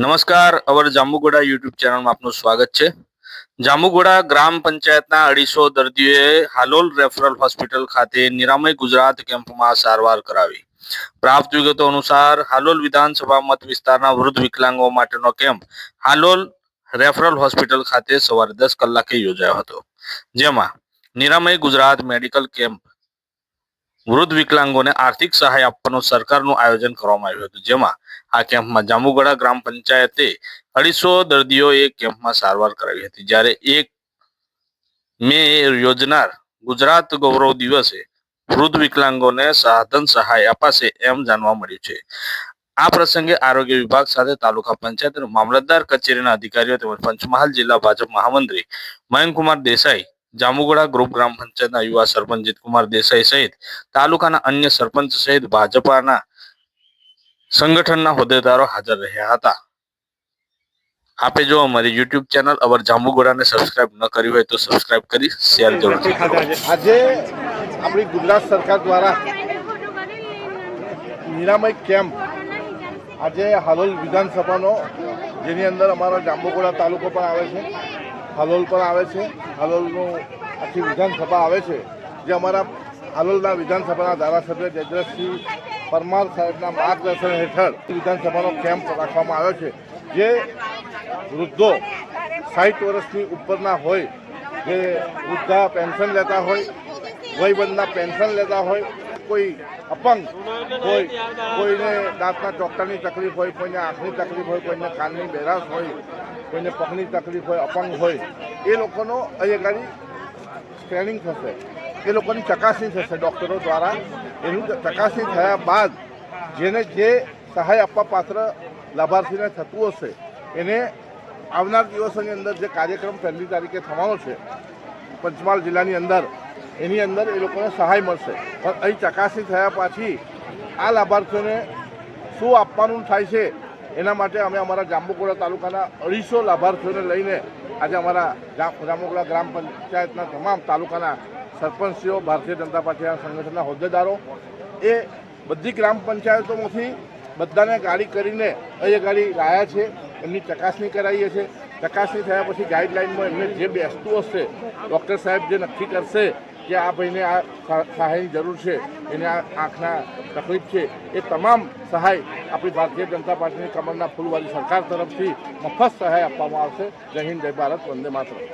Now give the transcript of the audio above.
નમસ્કાર, અવર જાંબુગોડા યુટ્યુબ ચેનલમાં આપનું સ્વાગત છે. જાંબુગોડા ગ્રામ પંચાયતના અઢીસો દર્દીઓએ હાલોલ રેફરલ હોસ્પિટલ ખાતે નિરામય ગુજરાત કેમ્પમાં સારવાર કરાવી. પ્રાપ્ત વિગતો અનુસાર, હાલોલ વિધાનસભા મત વિસ્તારના વૃદ્ધ વિકલાંગો માટેનો કેમ્પ હાલોલ રેફરલ હોસ્પિટલ ખાતે સવારે દસ કલાકે યોજાયો હતો. જેમાં નિરામય ગુજરાત મેડિકલ કેમ્પ વૃદ્ધ વિકલાંગોને આર્થિક સહાય આપવાનું સરકારનું આયોજન કરવામાં આવ્યું હતું. જેમાં આ કેમ્પમાં જાંબુગડા ગ્રામ પંચાયતે અઢીસો દર્દીઓએ કેમ્પમાં સારવાર કરાવી હતી. જ્યારે એક મે યોજનાર ગુજરાત ગૌરવ દિવસે વૃદ્ધ વિકલાંગોને સાધન સહાય અપાશે એમ જાણવા મળ્યું છે. આ પ્રસંગે આરોગ્ય વિભાગ સાથે તાલુકા પંચાયત મામલતદાર કચેરીના અધિકારીઓ તેમજ પંચમહાલ જિલ્લા ભાજપ મહામંત્રી મયંકુમાર દેસાઈ જાંબુગોડા ગ્રુપ ગ્રામ પંચાયતના યુવા સરપંચ જીતકુમાર દેસાઈ સહિત તાલુકાના અન્ય સરપંચ સહિત ભાજપાના સંગઠનના હોદ્દેદારો હાજર રહ્યા હતા. આપે જો અમારી યુટ્યુબ ચેનલ અવર જાંબુગોડાને સબસ્ક્રાઇબ ન કરી હોય તો સબસ્ક્રાઇબ કરી શેર જરૂરથી કરો આજે આપણી ગુજરાત સરકાર દ્વારા નિરામય કેમ્પ આજે હાલોલ વિધાનસભાનો જેની અંદર અમારા જાંબુગોડા તાલુકો પણ આવે છે. હાલોલ પણ આવે છે. હાલોલનું આખી વિધાનસભા આવે છે. જે અમારા હાલોલના વિધાનસભાના ધારાસભ્ય જયદ્રથસિંહ પરમાર સાહેબના માર્ગદર્શન હેઠળ વિધાનસભાનો કેમ્પ રાખવામાં આવ્યો છે. જે વૃદ્ધો સાઠ વર્ષની ઉપરના હોય, જે વૃદ્ધા પેન્શન લેતા હોય વયબંધના પેન્શન લેતા હોય, કોઈ અપંગ હોય, કોઈને દાંતના ચોકટાની તકલીફ હોય, કોઈને આંખની તકલીફ હોય, કોઈને કાનની બેરાશ હોય કોઈને પગની તકલીફ હોય, અપંગ હોય, એ લોકોનો અહીંયા આગળ સ્ક્રેનિંગ થશે. એ લોકોની ચકાસણી થશે ડૉક્ટરો દ્વારા. એનું ચકાસણી થયા બાદ જેને જે સહાય આપવા પાત્ર લાભાર્થીને થતું હશે, એને આવનાર દિવસોની અંદર જે કાર્યક્રમ પહેલી તારીખે થવાનો છે, પંચમહાલ જિલ્લાની અંદર, એની અંદર એ લોકોને સહાય મળશે. પણ અહીં ચકાસણી થયા પછી આ લાભાર્થીઓને શું આપવાનું થાય છે એના માટે અમે અમારા જાંબુકોડા તાલુકાના અઢીસો લાભાર્થીઓને લઈને આજે અમારા જાંબુકોડા ગ્રામ પંચાયતના તમામ તાલુકાના સરપંચીઓ ભારતીય જનતા પાર્ટીના સંગઠનના હોદ્દેદારો, એ બધી ગ્રામ પંચાયતોમાંથી બધાને ગાડી કરીને એ ગાડી લાયા છે, એમની ચકાસણી કરાવીએ છીએ ચકાસણી થયા પછી ગાઈડલાઇનમાં એમને જે બેસતું હશે ડૉક્ટર સાહેબ જે નક્કી કરશે કે આ ભાઈને આ સહાયની જરૂર છે, એને આ આંખના તકલીફ છે, એ તમામ સહાય આપણી ભારતીય જનતા પાર્ટીની કમરના ફૂલવાળી સરકાર તરફથી મફત સહાય આપવામાં આવશે. જય હિન્દ, જય ભારત, વંદે માતરમ.